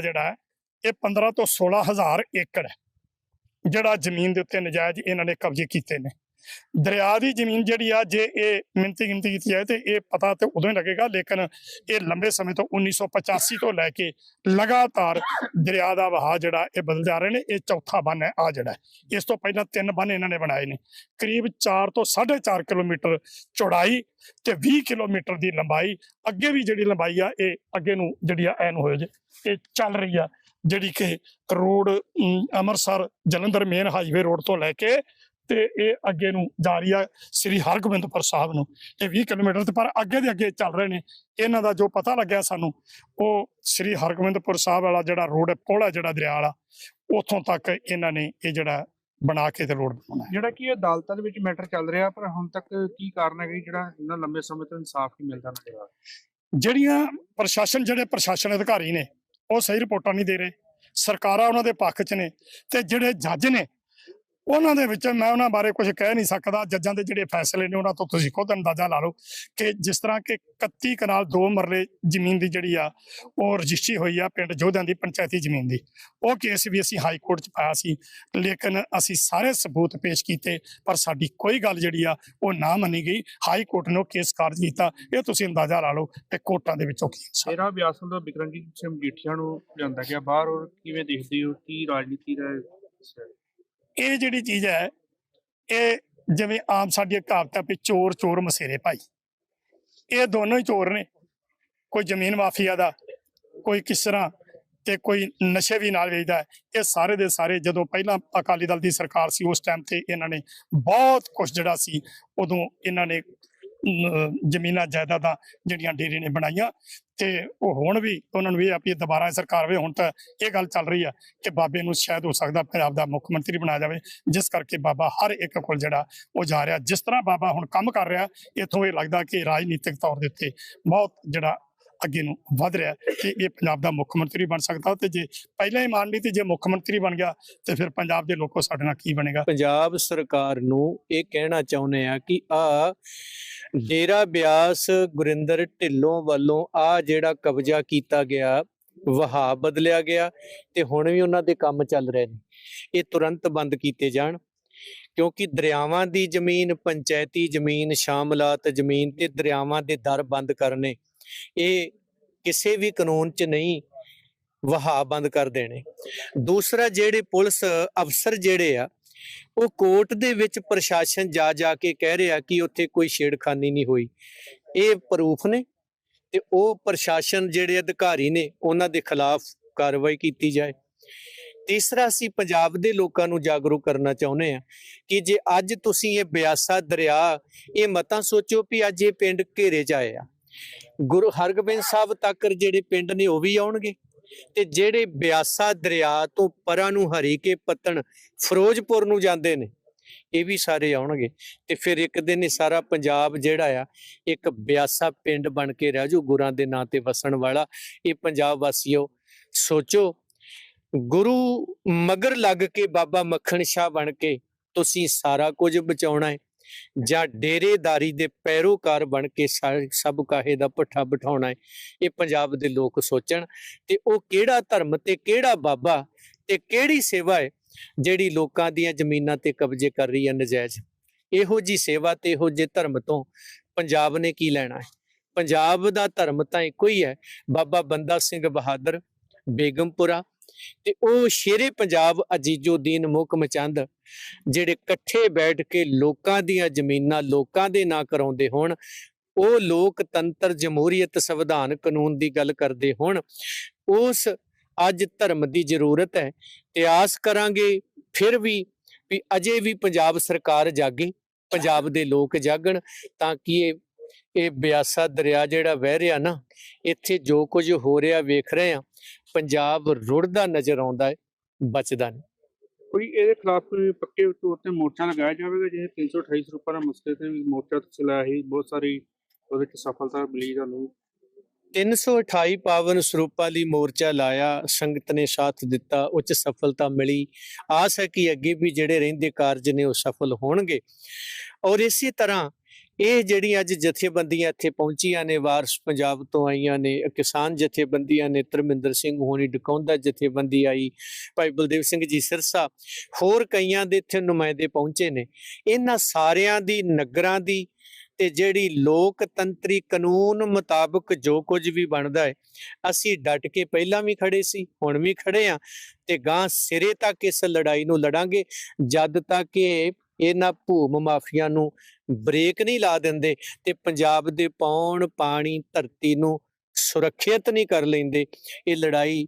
ਜਿਹੜਾ ਹੈ, ਇਹ 15 ਤੋਂ 16000 ਏਕੜ ਹੈ ਜਿਹੜਾ ਜ਼ਮੀਨ ਦੇ ਉੱਤੇ ਨਜਾਇਜ਼ ਇਹਨਾਂ ਨੇ ਕਬਜ਼ੇ ਕੀਤੇ ਨੇ। ਦਰਿਆ ਦੀ ਜ਼ਮੀਨ ਜਿਹੜੀ ਆ, ਜੇ ਇਹ ਮਿੰਤੀ ਗਿਣਤੀ ਕੀਤੀ ਜਾਏ ਤੇ ਇਹ ਪਤਾ ਤੇ ਉਦੋਂ ਹੀ ਲੱਗੇਗਾ, ਲੇਕਿਨ ਇਹ ਲੰਬੇ ਸਮੇਂ ਤੋਂ 1985 ਤੋਂ ਲੈ ਕੇ ਲਗਾਤਾਰ ਦਰਿਆ ਦਾ ਵਹਾਅ ਜਿਹੜਾ ਇਹ ਬਦਲ ਜਾ ਰਹੇ ਨੇ, ਇਹ ਚੌਥਾ ਬੰਨ ਹੈ ਆ ਜਿਹੜਾ ਇਸ ਤੋਂ ਪਹਿਲਾਂ ਤਿੰਨ ਬੰਨ ਇਹਨਾਂ ਨੇ ਬਣਾਏ ਨੇ। ਕਰੀਬ 4 ਤੋਂ 4.5 ਕਿਲੋਮੀਟਰ ਚੌੜਾਈ ਤੇ 20 ਕਿਲੋਮੀਟਰ ਦੀ ਲੰਬਾਈ, ਅੱਗੇ ਵੀ ਜਿਹੜੀ ਲੰਬਾਈ ਆ, ਇਹ ਅੱਗੇ ਨੂੰ ਜਿਹੜੀ ਆ, ਐਨ ਹੋਏ ਜੇ, ਇਹ ਚੱਲ ਰਹੀ ਆ, ਜਿਹੜੀ ਕਿ road Amritsar Jalandhar main highway road ਤੋਂ ਲੈ ਕੇ ਤੇ ਇਹ ਅੱਗੇ ਨੂੰ ਜਾ ਰਹੀ ਆ ਸ੍ਰੀ ਹਰਗੋਬਿੰਦਪੁਰ ਸਾਹਿਬ ਨੂੰ। ਇਹ 20 ਕਿਲੋਮੀਟਰ ਤੇ ਪਰ ਅੱਗੇ ਦੇ ਅੱਗੇ ਚੱਲ ਰਹੇ ਨੇ। ਇਹਨਾਂ ਦਾ ਜੋ ਪਤਾ ਲੱਗਿਆ ਸਾਨੂੰ ਉਹ ਸ੍ਰੀ ਹਰਗੋਬਿੰਦਪੁਰ ਸਾਹਿਬ ਵਾਲਾ ਜਿਹੜਾ ਰੋਡ ਹੈ ਪੋਲਾ ਜਿਹੜਾ ਦਰਿਆ ਵਾਲਾ ਉੱਥੋਂ ਤੱਕ ਇਹਨਾਂ ਨੇ ਇਹ ਜਿਹੜਾ ਬਣਾ ਕੇ ਤੇ ਰੋਡ ਬਣਾਉਣਾ ਜਿਹੜਾ ਕਿ ਇਹ ਅਦਾਲਤਾਂ ਦੇ ਵਿੱਚ ਮੈਟਰ ਚੱਲ ਰਿਹਾ ਪਰ ਹੁਣ ਤੱਕ ਕੀ ਕਾਰਨ ਹੈ ਕਿ ਜਿਹੜਾ ਇੰਨਾ ਲੰਬੇ ਸਮੇਂ ਤੋਂ ਇਨਸਾਫ ਨਹੀਂ ਮਿਲਦਾ ਨਾ ਜਿਹੜੀਆਂ ਪ੍ਰਸ਼ਾਸਨ ਜਿਹੜੇ ਪ੍ਰਸ਼ਾਸਨ ਅਧਿਕਾਰੀ ਨੇ ਉਹ ਸਹੀ ਰਿਪੋਰਟਾਂ ਨਹੀਂ ਦੇ ਰਹੇ। ਸਰਕਾਰਾਂ ਉਹਨਾਂ ਦੇ ਪੱਖ 'ਚ ਨੇ ਤੇ ਜਿਹੜੇ ਜੱਜ ਨੇ ਉਹਨਾਂ ਦੇ ਵਿੱਚ ਮੈਂ ਉਹਨਾਂ ਬਾਰੇ ਕੁਝ ਕਹਿ ਨਹੀਂ ਸਕਦਾ। ਜੱਜਾਂ ਦੇ ਜਿਹੜੇ ਫੈਸਲੇ ਨੇ, ਉਹਨਾਂ ਤੋਂ ਤੁਸੀਂ ਖੁਦ ਅੰਦਾਜ਼ਾ ਲਾ ਲਓ ਕਿ ਜਿਸ ਤਰ੍ਹਾਂ ਕਿ 31 ਕਨਾਲ ਦੋ ਮਰਲੇ ਜ਼ਮੀਨ ਦੀ ਜਿਹੜੀ ਆ, ਉਹ ਰਜਿਸਟਰੀ ਹੋਈ ਆ ਪਿੰਡ ਜੋਧਿਆਂ ਦੀ ਪੰਚਾਇਤੀ ਜ਼ਮੀਨ ਦੀ। ਉਹ ਕੇਸ ਵੀ ਅਸੀਂ ਹਾਈ ਕੋਰਟ 'ਚ ਪਾਇਆ ਸੀ, ਲੇਕਿਨ ਅਸੀਂ ਸਾਰੇ ਸਬੂਤ ਪੇਸ਼ ਕੀਤੇ, ਪਰ ਸਾਡੀ ਕੋਈ ਗੱਲ ਜਿਹੜੀ ਆ, ਉਹ ਨਾ ਮੰਨੀ ਗਈ। ਹਾਈ ਕੋਰਟ ਨੇ ਉਹ ਕੇਸ ਕਾਰਜ ਕੀਤਾ। ਇਹ ਤੁਸੀਂ ਅੰਦਾਜ਼ਾ ਲਾ ਲਓ ਕਿ ਕੋਰਟਾਂ ਦੇ ਵਿੱਚੋਂ ਕੀ ਮੇਰਾ ਅਭਿਆਸ ਹੁੰਦਾ ਬਿਕਰਮਜੀਤ ਸਿੰਘ ਮਜੀਠੀਆ ਨੂੰ ਲਿਆਂਦਾ ਗਿਆ ਬਾਹਰ ਔਰ ਕਿਵੇਂ ਦੇਖਦੇ ਹੋ? ਕੀ ਰਾਜਨੀਤੀ ਦਾ ਇਹ ਜਿਹੜੀ ਚੀਜ਼ ਹੈ, ਇਹ ਜਿਵੇਂ ਆਮ ਸਾਡੀ ਕਹਾਵਤ ਹੈ ਵੀ ਚੋਰ ਚੋਰ ਮਸੇਰੇ ਭਾਈ। ਇਹ ਦੋਨੋਂ ਹੀ ਚੋਰ ਨੇ। ਕੋਈ ਜ਼ਮੀਨ ਮਾਫੀਆ ਦਾ, ਕੋਈ ਕਿਸ ਤਰ੍ਹਾਂ ਤੇ ਕੋਈ ਨਸ਼ੇ ਵੀ ਨਾਲ ਵੇਚਦਾ ਇਹ ਸਾਰੇ ਦੇ ਸਾਰੇ ਜਦੋਂ ਪਹਿਲਾਂ ਅਕਾਲੀ ਦਲ ਦੀ ਸਰਕਾਰ ਸੀ, ਉਸ ਟਾਈਮ ਤੇ ਇਹਨਾਂ ਨੇ ਬਹੁਤ ਕੁਝ ਜਿਹੜਾ ਸੀ, ਉਦੋਂ ਇਹਨਾਂ ਨੇ ਜ਼ਮੀਨਾਂ ਜਾਇਦਾਦਾਂ ਜਿਹੜੀਆਂ ਡੇਰੇ ਨੇ ਬਣਾਈਆਂ ਤੇ ਉਹ ਹੁਣ ਵੀ ਉਹਨਾਂ ਨੂੰ ਇਹ ਆ ਵੀ ਦੁਬਾਰਾ ਸਰਕਾਰ ਵੇ ਹੁਣ ਤਾਂ ਇਹ ਗੱਲ ਚੱਲ ਰਹੀ ਆ ਕਿ ਬਾਬੇ ਨੂੰ ਸ਼ਾਇਦ ਹੋ ਸਕਦਾ ਪੰਜਾਬ ਦਾ ਮੁੱਖ ਮੰਤਰੀ ਬਣਾਇਆ ਜਾਵੇ, ਜਿਸ ਕਰਕੇ ਬਾਬਾ ਹਰ ਇੱਕ ਕੋਲ ਜਿਹੜਾ ਉਹ ਜਾ ਰਿਹਾ। ਜਿਸ ਤਰ੍ਹਾਂ ਬਾਬਾ ਹੁਣ ਕੰਮ ਕਰ ਰਿਹਾ, ਇਥੋਂ ਇਹ ਲੱਗਦਾ ਕਿ ਰਾਜਨੀਤਿਕ ਤੌਰ ਦੇ ਉੱਤੇ ਬਹੁਤ ਜਿਹੜਾ ਅੱਗੇ ਨੂੰ ਵਧ ਰਿਹਾ ਕਿ ਇਹ ਪੰਜਾਬ ਦਾ ਮੁੱਖ ਮੰਤਰੀ ਬਣ ਸਕਦਾ ਤੇ ਜੇ ਪਹਿਲਾਂ ਹੀ ਮੰਨ ਲਈ ਤੇ ਜੇ ਮੁੱਖ ਮੰਤਰੀ ਬਣ ਗਿਆ ਤੇ ਫਿਰ ਪੰਜਾਬ ਦੇ ਲੋਕੋ ਸਾਡੇ ਨਾਲ ਕੀ ਬਣੇਗਾ? ਪੰਜਾਬ ਸਰਕਾਰ ਨੂੰ ਇਹ ਕਹਿਣਾ ਚਾਹੁੰਦੇ ਆ ਕਿ ਆ ਡੇਰਾ ਬਿਆਸ ਗੁਰਿੰਦਰ ਢਿੱਲੋਂ ਵੱਲੋਂ ਆ ਜਿਹੜਾ ਕਬਜ਼ਾ ਕੀਤਾ ਗਿਆ ਵਹਾ ਬਦਲਿਆ ਗਿਆ ਤੇ ਹੁਣ ਵੀ ਉਹਨਾਂ ਦੇ ਕੰਮ ਚੱਲ ਰਹੇ ਨੇ। ਇਹ ਤੁਰੰਤ ਬੰਦ ਕੀਤੇ ਜਾਣ ਕਿਉਂਕਿ ਦਰਿਆਵਾਂ ਦੀ ਜ਼ਮੀਨ, ਪੰਚਾਇਤੀ ਜ਼ਮੀਨ, ਸ਼ਾਮਲਾਤ ਜ਼ਮੀਨ ਤੇ ਦਰਿਆਵਾਂ ਦੇ ਦਰ ਬੰਦ ਕਰਨੇ ਇਹ ਕਿਸੇ ਵੀ ਕਾਨੂੰਨ 'ਚ ਨਹੀਂ ਵਹਾ ਬੰਦ ਕਰ ਦੇਣੇ। ਦੂਸਰਾ, ਜਿਹੜੇ ਪੁਲਿਸ ਅਫਸਰ ਜਿਹੜੇ ਆ, ਉਹ ਕੋਰਟ ਦੇ ਵਿੱਚ ਪ੍ਰਸ਼ਾਸਨ ਜਾ ਜਾ ਕੇ ਕਹਿ ਰਿਹਾ ਕਿ ਉੱਥੇ ਕੋਈ ਛੇੜਖਾਨੀ ਨਹੀਂ ਹੋਈ। ਇਹ ਪ੍ਰੂਫ ਨੇ ਤੇ ਉਹ ਪ੍ਰਸ਼ਾਸਨ ਜਿਹੜੇ ਅਧਿਕਾਰੀ ਨੇ, ਉਹਨਾਂ ਦੇ ਖਿਲਾਫ ਕਾਰਵਾਈ ਕੀਤੀ ਜਾਏ। ਤੀਸਰਾ, ਅਸੀਂ ਪੰਜਾਬ ਦੇ ਲੋਕਾਂ ਨੂੰ ਜਾਗਰੂਕ ਕਰਨਾ ਚਾਹੁੰਦੇ ਆ ਕਿ ਜੇ ਅੱਜ ਤੁਸੀਂ ਇਹ ਬਿਆਸਾ ਦਰਿਆ, ਇਹ ਮਤਾਂ ਸੋਚੋ ਵੀ ਅੱਜ ਇਹ ਪਿੰਡ ਘੇਰੇ 'ਚ ਆਏ ਆ। ਗੁਰੂ ਹਰਗੋਬਿੰਦ ਸਾਹਿਬ ਤੱਕ ਜਿਹੜੇ ਪਿੰਡ ਨੇ ਉਹ ਵੀ ਆਉਣਗੇ ਤੇ ਜਿਹੜੇ ਬਿਆਸਾ ਦਰਿਆ ਤੋਂ ਪਰਾਂ ਨੂੰ ਹਰੀ ਕੇ ਪੱਤਣ ਫਿਰੋਜ਼ਪੁਰ ਨੂੰ ਜਾਂਦੇ ਨੇ, ਇਹ ਵੀ ਸਾਰੇ ਆਉਣਗੇ ਤੇ ਫਿਰ ਇੱਕ ਦਿਨ ਇਹ ਸਾਰਾ ਪੰਜਾਬ ਜਿਹੜਾ ਆ, ਇੱਕ ਬਿਆਸਾ ਪਿੰਡ ਬਣ ਕੇ ਰਹਿ ਜੂ ਗੁਰਾਂ ਦੇ ਨਾਂ ਤੇ ਵਸਣ ਵਾਲਾ, ਇਹ ਪੰਜਾਬ ਵਾਸੀਓ, ਸੋਚੋ, ਗੁਰੂ ਮਗਰ ਲੱਗ ਕੇ ਬਾਬਾ ਮੱਖਣ ਸ਼ਾਹ ਬਣ ਕੇ ਤੁਸੀਂ ਸਾਰਾ ਕੁਝ ਬਚਾਉਣਾ ਹੈ। ਜਾਂ ਡੇਰੇਦਾਰੀ ਦੇ ਪੈਰੋਕਾਰ ਬਣ ਕੇ ਸਾ- ਸਭ ਕਾਹੇ ਦਾ ਪੱਠਾ ਬਿਠਾਉਣਾ ਹੈ ਇਹ ਪੰਜਾਬ ਦੇ ਲੋਕ ਸੋਚਣ। ਤੇ ਉਹ ਕਿਹੜਾ ਧਰਮ ਤੇ ਕਿਹੜਾ ਬਾਬਾ ਤੇ ਕਿਹੜੀ ਸੇਵਾ ਹੈ ਜਿਹੜੀ ਲੋਕਾਂ ਦੀਆਂ ਜ਼ਮੀਨਾਂ ਤੇ ਕਬਜ਼ੇ ਕਰ ਰਹੀ ਹੈ ਨਜਾਇਜ਼? ਇਹੋ ਜੀ ਸੇਵਾ ਤੇ ਇਹੋ ਜੇ ਧਰਮ ਤੋਂ ਪੰਜਾਬ ਨੇ ਕੀ ਲੈਣਾ ਹੈ ਪੰਜਾਬ ਦਾ ਧਰਮ ਤਾਂ ਇੱਕੋ ਹੀ ਹੈ। ਬਾਬਾ ਬੰਦਾ ਸਿੰਘ ਬਹਾਦਰ ਬੇਗਮਪੁਰਾ ਤੇ ਉਹ ਸ਼ੇਰੇ ਪੰਜਾਬ ਅਜੀਜ਼ੁਦੀਨ ਮੁਹਕਮ ਚੰਦ ਜਿਹੜੇ ਇਕੱਠੇ ਬੈਠ ਕੇ ਲੋਕਾਂ ਦੀਆਂ ਜ਼ਮੀਨਾਂ ਲੋਕਾਂ ਦੇ ਨਾਂ ਕਰਾਉਂਦੇ ਹੋਣ, ਉਹ ਲੋਕਤੰਤਰ ਜਮਹੂਰੀਅਤ ਸੰਵਿਧਾਨ ਕਾਨੂੰਨ ਦੀ ਗੱਲ ਕਰਦੇ ਹੋਣ, ਉਸ ਅੱਜ ਧਰਮ ਦੀ ਜ਼ਰੂਰਤ ਹੈ ਤੇ ਆਸ ਕਰਾਂਗੇ ਫਿਰ ਵੀ ਵੀ ਅਜੇ ਵੀ ਪੰਜਾਬ ਸਰਕਾਰ ਜਾਗੇ, ਪੰਜਾਬ ਦੇ ਲੋਕ ਜਾਗਣ ਤਾਂ ਕਿ ਇਹ ਇਹ ਬਿਆਸਾ ਦਰਿਆ ਜਿਹੜਾ ਵਹਿ ਰਿਹਾ ਨਾ, ਇੱਥੇ ਜੋ ਕੁਝ ਹੋ ਰਿਹਾ ਵੇਖ ਰਹੇ ਆ ਪੰਜਾਬ ਰੁੜਦਾ ਨਜ਼ਰ ਆਉਂਦਾ ਹੈ, ਬਚਦਾ ਨਹੀਂ। ਕੋਈ ਇਹਦੇ ਖਿਲਾਫ ਕੋਈ ਪੱਕੇ ਤੌਰ ਤੇ ਮੋਰਚਾ ਲਗਾਇਆ ਜਾਵੇਗਾ? ਜਿਵੇਂ 328 ਰੁਪਏ ਦਾ ਮਸਲੇ ਤੇ ਮੋਰਚਾ ਚਲਾਇਆ ਸੀ, ਬਹੁਤ ਸਾਰੀ ਉਹਦੇ ਚ ਸਫਲਤਾ ਮਿਲੀ ਤੁਹਾਨੂੰ। 328 ਪਾਵਨ ਸਰੂਪਾਂ ਲਈ ਮੋਰਚਾ ਲਾਇਆ, ਸੰਗਤ ਨੇ ਸਾਥ ਦਿੱਤਾ ਉੱਚ ਸਫਲਤਾ ਮਿਲੀ। ਆਸ ਹੈ ਕਿ ਅੱਗੇ ਵੀ ਜਿਹੜੇ ਰਹਿੰਦੇ ਕਾਰਜ ਨੇ ਉਹ ਸਫਲ ਹੋਣਗੇ। ਔਰ ਇਸੇ ਤਰ੍ਹਾਂ ਇਹ ਜਿਹੜੀਆਂ ਅੱਜ ਜਥੇਬੰਦੀਆਂ ਇੱਥੇ ਪਹੁੰਚੀਆਂ ਨੇ, ਵਾਰਸ ਪੰਜਾਬ ਤੋਂ ਆਈਆਂ ਨੇ, ਕਿਸਾਨ ਜਥੇਬੰਦੀਆਂ ਨੇ, ਧਰਮਿੰਦਰ ਸਿੰਘ ਹੋਣੀ, ਡਕੌਂਦਾ ਜਥੇਬੰਦੀ ਆਈ, ਭਾਈ ਬਲਦੇਵ ਸਿੰਘ ਜੀ ਸਿਰਸਾ, ਹੋਰ ਕਈਆਂ ਦੇ ਇੱਥੇ ਨੁਮਾਇੰਦੇ ਪਹੁੰਚੇ ਨੇ। ਇਹਨਾਂ ਸਾਰਿਆਂ ਦੀ, ਨਗਰਾਂ ਦੀ ਤੇ ਜਿਹੜੀ ਲੋਕਤੰਤਰੀ ਕਾਨੂੰਨ ਮੁਤਾਬਕ ਜੋ ਕੁਝ ਵੀ ਬਣਦਾ ਹੈ, ਅਸੀਂ ਡਟ ਕੇ ਪਹਿਲਾਂ ਵੀ ਖੜੇ ਸੀ, ਹੁਣ ਵੀ ਖੜੇ ਆ ਤੇ ਗਾਂ ਸਿਰੇ ਤੱਕ ਇਸ ਲੜਾਈ ਨੂੰ ਲੜਾਂਗੇ, ਜਦ ਤੱਕ ਇਹ ਇਹਨਾਂ ਭੂਮ ਮਾਫੀਆਂ ਨੂੰ ਬ੍ਰੇਕ ਨਹੀਂ ਲਾ ਦਿੰਦੇ ਤੇ ਪੰਜਾਬ ਦੇ ਪੌਣ ਪਾਣੀ ਧਰਤੀ ਨੂੰ ਸੁਰੱਖਿਅਤ ਨਹੀਂ ਕਰ ਲੈਂਦੇ। ਇਹ ਲੜਾਈ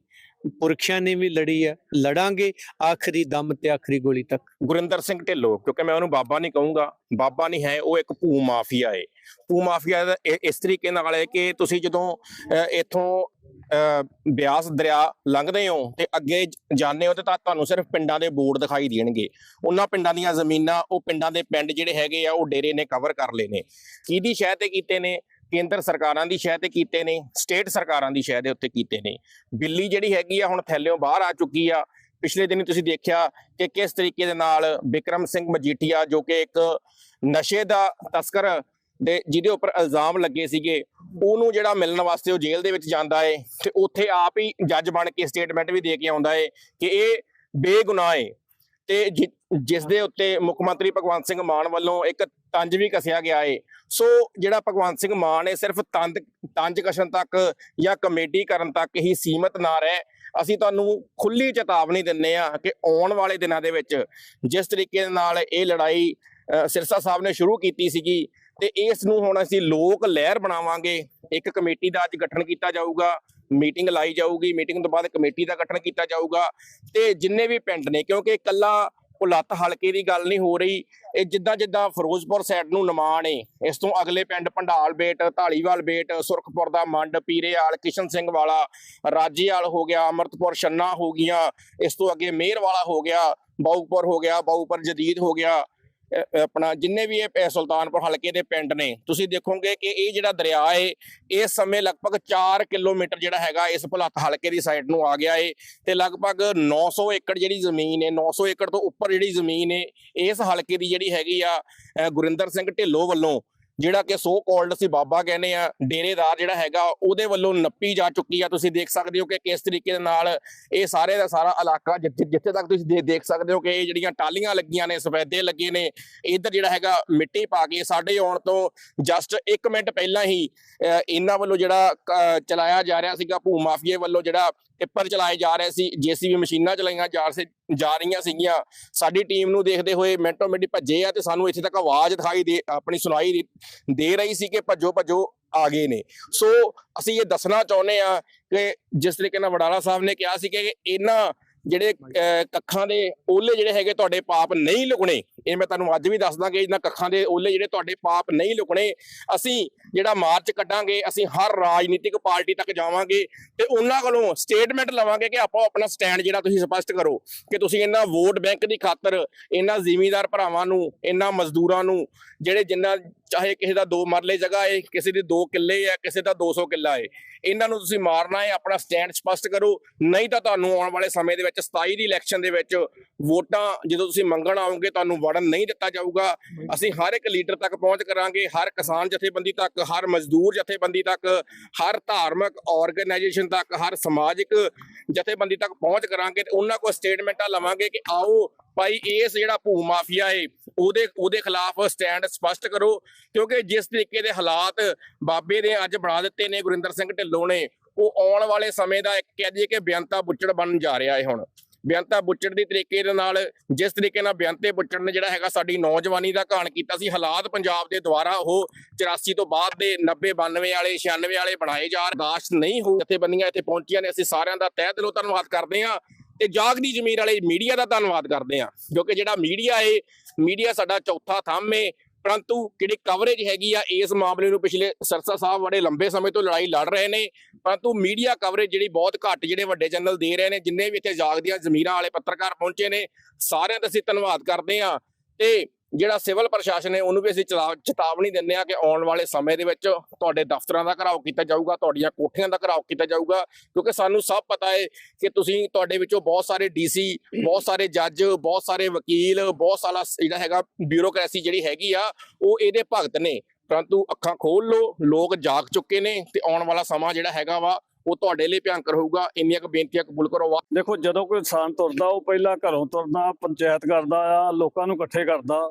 ਪੁਰਖਿਆਂ ਨੇ ਵੀ ਲੜੀ ਹੈ ਲੜਾਂਗੇ ਆਖਰੀ ਦਮ ਤੇ ਆਖਰੀ ਗੋਲੀ ਤੱਕ। ਗੁਰਿੰਦਰ ਸਿੰਘ ਢਿੱਲੋਂ ਕਿਉਂਕਿ ਮੈਂ ਉਹਨੂੰ ਬਾਬਾ ਨਹੀਂ ਕਹੂੰਗਾ ਬਾਬਾ ਨਹੀਂ ਹੈ ਉਹ ਇੱਕ ਭੂ ਮਾਫੀਆ ਹੈ ਭੂ ਮਾਫੀਆ ਦਾ ਇਸ ਤਰੀਕੇ ਨਾਲ ਹੈ ਕਿ ਤੁਸੀਂ ਜਦੋਂ ਅਹ, ਇੱਥੋਂ ਅਹ, ਬਿਆਸ ਦਰਿਆ ਲੰਘਦੇ ਹੋ ਤੇ ਅੱਗੇ ਜਾਂਦੇ ਹੋ ਤੇ ਤਾਂ ਤੁਹਾਨੂੰ ਸਿਰਫ ਪਿੰਡਾਂ ਦੇ ਬੋਰਡ ਦਿਖਾਈ ਦੇਣਗੇ। ਉਹਨਾਂ ਪਿੰਡਾਂ ਦੀਆਂ ਜ਼ਮੀਨਾਂ ਉਹ ਪਿੰਡਾਂ ਦੇ ਪਿੰਡ ਜਿਹੜੇ ਹੈਗੇ ਆ ਉਹ ਡੇਰੇ ਨੇ ਕਵਰ ਕਰ ਲਏ ਨੇ। ਕਿਹਦੀ ਸ਼ਹਿ ਤੇ ਕੀਤੇ ਨੇ? ਕੇਂਦਰ ਸਰਕਾਰਾਂ ਦੀ ਸ਼ਹਿ ਤੇ ਕੀਤੇ ਨੇ, ਸਟੇਟ ਸਰਕਾਰਾਂ ਦੀ ਸ਼ਹਿ ਦੇ ਉੱਤੇ ਕੀਤੇ ਨੇ। ਬਿੱਲੀ ਜਿਹੜੀ ਹੈਗੀ ਆ ਹੁਣ ਥੈਲਿਓਂ ਬਾਹਰ ਆ ਚੁੱਕੀ ਆ। ਪਿਛਲੇ ਦਿਨੀ ਤੁਸੀਂ ਦੇਖਿਆ ਕਿ ਕਿਸ ਤਰੀਕੇ ਦੇ ਨਾਲ ਵਿਕਰਮ ਸਿੰਘ ਮਜੀਠੀਆ, ਜੋ ਕਿ ਇੱਕ ਨਸ਼ੇ ਦਾ ਤਸਕਰ ਦੇ, ਜਿਹਦੇ ਉੱਪਰ ਇਲਜ਼ਾਮ ਲੱਗੇ ਸੀਗੇ, ਉਹਨੂੰ ਜਿਹੜਾ ਮਿਲਣ ਵਾਸਤੇ ਉਹ ਜੇਲ੍ਹ ਦੇ ਵਿੱਚ ਜਾਂਦਾ ਏ ਤੇ ਉੱਥੇ ਆਪ ਹੀ ਜੱਜ ਬਣ ਕੇ ਸਟੇਟਮੈਂਟ ਵੀ ਦੇ ਕੇ ਆਉਂਦਾ ਏ ਕਿ ਇਹ ਬੇਗੁਨਾਹ ਏ। ਤੇ ਜਿ- ਜਿਸ ਦੇ ਉੱਤੇ ਮੁੱਖ ਮੰਤਰੀ ਭਗਵੰਤ ਸਿੰਘ ਮਾਨ ਵੱਲੋਂ ਇੱਕ ਤੰਜ ਵੀ ਕਸਿਆ ਗਿਆ ਏ। ਸੋ ਜਿਹੜਾ ਭਗਵੰਤ ਸਿੰਘ ਮਾਨ ਏ, ਸਿਰਫ ਤੰਦ, ਤੰਜ ਕਸ਼ਨ ਤੱਕ ਜਾਂ ਕਮੇਟੀ ਕਰਨ ਤੱਕ ਹੀ ਸੀਮਤ ਨਾ ਰਹਿ। ਅਸੀਂ ਤੁਹਾਨੂੰ ਖੁੱਲੀ ਚੇਤਾਵਨੀ ਦਿੰਨੇ ਆ ਕਿ ਆਉਣ ਵਾਲੇ ਦਿਨਾਂ ਦੇ ਵਿੱਚ ਜਿਸ ਤਰੀਕੇ ਦੇ ਨਾਲ ਇਹ ਲੜਾਈ ਸਿਰਸਾ ਸਾਹਿਬ ਨੇ ਸ਼ੁਰੂ ਕੀਤੀ ਸੀਗੀ ਤੇ ਇਸ ਨੂੰ ਹੁਣ ਅਸੀਂ ਲੋਕ ਲਹਿਰ ਬਣਾਵਾਂਗੇ। ਇੱਕ ਕਮੇਟੀ ਦਾ ਅੱਜ ਗਠਨ ਕੀਤਾ ਜਾਊਗਾ। ਮੀਟਿੰਗ ਲਾਈ ਜਾਊਗੀ, ਮੀਟਿੰਗ ਤੋਂ ਬਾਅਦ ਕਮੇਟੀ ਦਾ ਗਠਨ ਕੀਤਾ ਜਾਊਗਾ ਤੇ ਜਿੰਨੇ ਵੀ ਪਿੰਡ ਨੇ, ਕਿਉਂਕਿ ਇਕੱਲਾ ਪੁਲੱਤ ਹਲਕੇ ਦੀ ਗੱਲ ਨਹੀਂ ਹੋ ਰਹੀ, ਇਹ ਜਿੱਦਾਂ ਜਿੱਦਾਂ ਫਿਰੋਜ਼ਪੁਰ ਸਾਈਡ ਨੂੰ ਨਮਾਣ ਏ ਇਸ ਤੋਂ ਅਗਲੇ ਪਿੰਡ ਭੰਡਾਲ ਬੇਟ ਢਾਲੀਵਾਲ ਬੇਟ, ਸੁਰਖਪੁਰ ਦਾ ਮੰਡ ਪੀਰੇਵਾਲ ਕਿਸ਼ਨ ਸਿੰਘ ਵਾਲਾ ਰਾਜੀਵਾਲ ਹੋ ਗਿਆ, ਅਮਰਤਪੁਰ, ਛੰਨਾ ਹੋ ਗਈਆਂ, ਇਸ ਤੋਂ ਅੱਗੇ ਮੇਰ ਵਾਲਾ ਹੋ ਗਿਆ, ਬਾਊਪੁਰ ਹੋ ਗਿਆ, ਬਾਊਪੁਰ ਜਦੀਦ ਹੋ ਗਿਆ ਆਪਣਾ ਜਿੰਨੇ ਵੀ ਇਹ ਸੁਲਤਾਨਪੁਰ ਹਲਕੇ ਦੇ ਪਿੰਡ ਨੇ, ਤੁਸੀਂ ਦੇਖੋਗੇ ਕਿ ਇਹ ਜਿਹੜਾ ਦਰਿਆ ਏ, ਇਸ ਸਮੇਂ ਲਗਭਗ 4 ਕਿਲੋਮੀਟਰ ਜਿਹੜਾ ਹੈਗਾ ਇਸ ਭੁਲੱਥ ਹਲਕੇ ਦੀ ਸਾਈਡ ਨੂੰ ਆ ਗਿਆ ਏ ਤੇ ਲਗਭਗ 900 ਏਕੜ ਜਿਹੜੀ ਜ਼ਮੀਨ ਏ 900 ਏਕੜ ਤੋਂ ਉੱਪਰ ਜਿਹੜੀ ਜ਼ਮੀਨ ਏ, ਇਸ ਹਲਕੇ ਦੀ ਜਿਹੜੀ ਹੈਗੀ ਆ ਗੁਰਿੰਦਰ ਸਿੰਘ ਢਿੱਲੋਂ ਵੱਲੋਂ ਜਿਹੜਾ ਕਿ ਸੋ ਕਾਲਡ ਅਸੀਂ ਬਾਬਾ ਕਹਿੰਦੇ ਆ ਡੇਰੇਦਾਰ ਜਿਹੜਾ ਹੈਗਾ ਉਹਦੇ ਵੱਲੋਂ ਨੱਪੀ ਜਾ ਚੁੱਕੀ ਆ। ਤੁਸੀਂ ਦੇਖ ਸਕਦੇ ਹੋ ਕਿ ਕਿਸ ਤਰੀਕੇ ਦੇ ਨਾਲ ਇਹ ਸਾਰੇ ਦਾ ਸਾਰਾ ਇਲਾਕਾ ਜਿੱਥੇ ਜਿੱਥੇ ਤੱਕ ਤੁਸੀਂ ਦੇ- ਦੇਖ ਸਕਦੇ ਹੋ ਕਿ ਇਹ ਜਿਹੜੀਆਂ ਟਾਲੀਆਂ ਲੱਗੀਆਂ ਨੇ ਸਫੈਦੇ ਲੱਗੇ ਨੇ ਇੱਧਰ ਜਿਹੜਾ ਹੈਗਾ ਮਿੱਟੀ ਪਾ ਕੇ ਸਾਡੇ ਆਉਣ ਤੋਂ ਜਸਟ 1 ਮਿੰਟ ਪਹਿਲਾਂ ਹੀ ਅਹ, ਇਹਨਾਂ ਵੱਲੋਂ ਜਿਹੜਾ ਚਲਾਇਆ ਜਾ ਰਿਹਾ ਸੀਗਾ ਭੂ ਮਾਫੀਏ ਵੱਲੋਂ ਜਿਹੜਾ ਟਿੱਪਰ ਚਲਾਏ ਜਾ ਰਹੇ ਸੀ ਜੀਸੀਬੀ ਮਸ਼ੀਨਾਂ ਚਲਾਈਆਂ ਜਾ ਜਾ ਰਹੀਆਂ ਸੀਗੀਆਂ। ਸਾਡੀ ਟੀਮ ਨੂੰ ਦੇਖਦੇ ਹੋਏ ਮਿੰਟੋ ਮਿੰਟ ਭੱਜੇ ਆ ਤੇ ਸਾਨੂੰ ਇੱਥੇ ਤੱਕ ਆਵਾਜ਼ ਦਿਖਾਈ ਦੇ ਆਪਣੀ ਸੁਣਾਈ ਦੇ- ਰਹੀ ਸੀ ਕਿ ਭੱਜੋ ਭੱਜੋ ਆ ਗਏ ਨੇ। ਸੋ ਅਸੀਂ ਇਹ ਦੱਸਣਾ ਚਾਹੁੰਦੇ ਆ ਕਿ ਜਿਸ ਤਰੀਕੇ ਨਾਲ ਵਡਾਲਾ ਸਾਹਿਬ ਨੇ ਕਿਹਾ ਸੀ ਕਿ ਇਹਨਾਂ ਜਿਹੜੇ ਅਹ, ਕੱਖਾਂ ਦੇ ਓਲੇ ਜਿਹੜੇ ਹੈਗੇ ਤੁਹਾਡੇ ਪਾਪ ਨਹੀਂ ਲੁਕਣੇ ਇਹ ਮੈਂ ਤੁਹਾਨੂੰ ਅੱਜ ਵੀ ਦੱਸਦਾ ਕਿ ਇਹਨਾਂ ਕੱਖਾਂ ਦੇ ਓਲੇ ਜਿਹੜੇ ਤੁਹਾਡੇ ਪਾਪ ਨਹੀਂ ਲੁਕਣੇ ਅਸੀਂ ਜਿਹੜਾ ਮਾਰਚ ਕੱਢਾਂਗੇ, ਅਸੀਂ ਹਰ ਰਾਜਨੀਤਿਕ ਪਾਰਟੀ ਤੱਕ ਜਾਵਾਂਗੇ ਤੇ ਉਹਨਾਂ ਕੋਲੋਂ ਸਟੇਟਮੈਂਟ ਲਵਾਂਗੇ ਕਿ ਆਪੋ ਆਪਣਾ ਸਟੈਂਡ ਜਿਹੜਾ ਤੁਸੀਂ ਸਪਸ਼ਟ ਕਰੋ ਕਿ ਤੁਸੀਂ ਇਹਨਾਂ ਵੋਟ ਬੈਂਕ ਦੀ ਖਾਤਰ ਇਹਨਾਂ ਜ਼ਿਮੀਂਦਾਰ ਭਰਾਵਾਂ ਨੂੰ, ਇਹਨਾਂ ਮਜ਼ਦੂਰਾਂ ਨੂੰ, ਜਿਹੜੇ ਜਿੰਨਾ ਚਾਹੇ ਕਿਸੇ ਦਾ ਦੋ ਮਰਲੇ ਜਗ੍ਹਾ ਏ, ਕਿਸੇ ਦੀ ਦੋ ਕਿੱਲੇ ਹੈ ਕਿਸੇ ਦਾ 200 ਕਿੱਲਾ ਹੈ ਇਹਨਾਂ ਨੂੰ ਤੁਸੀਂ ਮਾਰਨਾ ਹੈ ਆਪਣਾ ਸਟੈਂਡ ਸਪਸ਼ਟ ਕਰੋ, ਨਹੀਂ ਤਾਂ ਤੁਹਾਨੂੰ ਆਉਣ ਵਾਲੇ ਸਮੇਂ ਦੇ ਵਿੱਚ 27 ਦੀ ਇਲੈਕਸ਼ਨ ਦੇ ਵਿੱਚ ਵੋਟਾਂ ਜਦੋਂ ਤੁਸੀਂ ਮੰਗਣ ਆਓਗੇ, ਤੁਹਾਨੂੰ ਵੜਨ ਨਹੀਂ ਦਿੱਤਾ ਜਾਊਗਾ। ਅਸੀਂ ਹਰ ਇੱਕ ਲੀਡਰ ਤੱਕ ਪਹੁੰਚ ਕਰਾਂਗੇ, ਹਰ ਕਿਸਾਨ ਜਥੇਬੰਦੀ ਤੱਕ ਹਰ ਮਜ਼ਦੂਰ ਜਥੇਬੰਦੀ ਤੱਕ, ਹਰ ਧਾਰਮਿਕ ਆਰਗੇਨਾਈਜੇਸ਼ਨ ਤੱਕ, ਹਰ ਸਮਾਜਿਕ ਜਥੇਬੰਦੀ ਤੱਕ ਪਹੁੰਚ ਕਰਾਂਗੇ ਤੇ ਉਹਨਾਂ ਕੋਲ ਸਟੇਟਮੈਂਟਾਂ ਲਵਾਂਗੇ ਕਿ ਆਓ ਭਾਈ ਇਸ ਜਿਹੜਾ ਭੂ ਮਾਫੀਆ ਏ, ਉਹਦੇ ਉਹਦੇ ਖਿਲਾਫ ਸਟੈਂਡ ਸਪਸ਼ਟ ਕਰੋ, ਕਿਉਂਕਿ ਜਿਸ ਤਰੀਕੇ ਦੇ ਹਾਲਾਤ ਬਾਬੇ ਨੇ ਅੱਜ ਬਣਾ ਦਿੱਤੇ ਨੇ, ਗੁਰਿੰਦਰ ਸਿੰਘ ਢਿੱਲੋਂ ਨੇ, ਉਹ ਆਉਣ ਵਾਲੇ ਸਮੇਂ ਦਾ ਇੱਕ ਕਹਿ ਦਈਏ ਕਿ ਬਿਆਨਤਾ ਬੁੱਚੜ ਬਣਨ ਜਾ ਰਿਹਾ ਹੈ ਹੁਣ। ਬਿਆਨਤਾ ਬੁੱਚੜ ਦੀ ਤਰੀਕੇ ਦੇ ਨਾਲ, ਜਿਸ ਤਰੀਕੇ ਨਾਲ ਬਿਆਨਤੇ ਬੁੱਚੜ ਨੇ ਜਿਹੜਾ ਹੈਗਾ ਸਾਡੀ ਨੌਜਵਾਨੀ ਦਾ ਘਾਣ ਕੀਤਾ ਸੀ, ਹਾਲਾਤ ਪੰਜਾਬ ਦੇ ਦੁਆਰਾ ਉਹ 84 ਤੋਂ ਬਾਅਦ ਦੇ 90 92 ਵਾਲੇ 96 ਵਾਲੇ ਬਣਾਏ ਜਾ ਬਰਦਾਸ਼ਤ ਨਹੀਂ ਹੋ ਜਥੇਬੰਦੀਆਂ ਇੱਥੇ ਪਹੁੰਚੀਆਂ ਨੇ, ਅਸੀਂ ਸਾਰਿਆਂ ਦਾ ਤਹਿ ਦਿਲੋਂ ਧੰਨਵਾਦ ਕਰਦੇ ਹਾਂ ਤੇ ਜਾਗਦੀ ਜ਼ਮੀਰ ਵਾਲੇ ਮੀਡੀਆ ਦਾ ਧੰਨਵਾਦ ਕਰਦੇ ਹਾਂ ਕਿਉਂਕਿ ਜਿਹੜਾ ਮੀਡੀਆ ਏ, ਮੀਡੀਆ ਸਾਡਾ ਚੌਥਾ ਥੰਮ ਏ ਪਰੰਤੂ ਜਿਹੜੀ ਕਵਰੇਜ ਹੈਗੀ ਆ ਇਸ ਮਾਮਲੇ ਨੂੰ ਪਿਛਲੇ ਸਰਸਾ ਸਾਹਿਬ ਬੜੇ ਲੰਬੇ ਸਮੇਂ ਤੋਂ ਲੜਾਈ ਲੜ ਰਹੇ ਨੇ, ਪਰੰਤੂ ਮੀਡੀਆ ਕਵਰੇਜ ਜਿਹੜੀ ਬਹੁਤ ਘੱਟ ਜਿਹੜੇ ਵੱਡੇ ਚੈਨਲ ਦੇ ਰਹੇ ਨੇ, ਜਿੰਨੇ ਵੀ ਇੱਥੇ ਜਾਗਦੀਆਂ ਜ਼ਮੀਰਾਂ ਵਾਲੇ ਪੱਤਰਕਾਰ ਪਹੁੰਚੇ ਨੇ, ਸਾਰਿਆਂ ਦਾ ਅਸੀਂ ਧੰਨਵਾਦ ਕਰਦੇ ਹਾਂ ਤੇ ਜਿਹੜਾ ਸਿਵਲ ਪ੍ਰਸ਼ਾਸਨ ਹੈ, ਉਹਨੂੰ ਵੀ ਅਸੀਂ ਚਲਾ- ਚੇਤਾਵਨੀ ਦਿੰਦੇ ਆ ਕਿ ਆਉਣ ਵਾਲੇ ਸਮੇਂ ਦੇ ਵਿੱਚ ਤੁਹਾਡੇ ਦਫ਼ਤਰਾਂ ਦਾ ਘਰਾਓ ਕੀਤਾ ਜਾਊਗਾ, ਤੁਹਾਡੀਆਂ ਕੋਠੀਆਂ ਦਾ ਘਰਾਓ ਕੀਤਾ ਜਾਊਗਾ, ਕਿਉਂਕਿ ਸਾਨੂੰ ਸਭ ਪਤਾ ਹੈ ਕਿ ਤੁਸੀਂ ਤੁਹਾਡੇ ਵਿੱਚੋਂ ਬਹੁਤ ਸਾਰੇ ਡੀਸੀ, ਬਹੁਤ ਸਾਰੇ ਜੱਜ, ਬਹੁਤ ਸਾਰੇ ਵਕੀਲ, ਬਹੁਤ ਸਾਰਾ ਜਿਹੜਾ ਹੈਗਾ ਬਿਊਰੋਕ੍ਰੇਸੀ ਜਿਹੜੀ ਹੈਗੀ ਆ, ਉਹ ਇਹਦੇ ਭਗਤ ਨੇ। ਪਰੰਤੂ ਅੱਖਾਂ ਖੋਲ ਲਓ, ਲੋਕ ਜਾਗ ਚੁੱਕੇ ਨੇ ਤੇ ਆਉਣ ਵਾਲਾ ਸਮਾਂ ਜਿਹੜਾ ਹੈਗਾ ਵਾ ਉਹ ਤੁਹਾਡੇ ਲਈ ਭਿਆਨਕ ਹੋਊਗਾ। ਇੰਨੀਆਂ ਕੁ ਬੇਨਤੀਆਂ ਕਬੂਲ ਕਰੋ ਦੇਖੋ, ਜਦੋਂ ਕੋਈ ਇਨਸਾਨ ਤੁਰਦਾ, ਉਹ ਪਹਿਲਾਂ ਘਰੋਂ ਤੁਰਦਾ, ਪੰਚਾਇਤ ਕਰਦਾ ਆ, ਲੋਕਾਂ ਨੂੰ ਇਕੱਠੇ ਕਰਦਾ।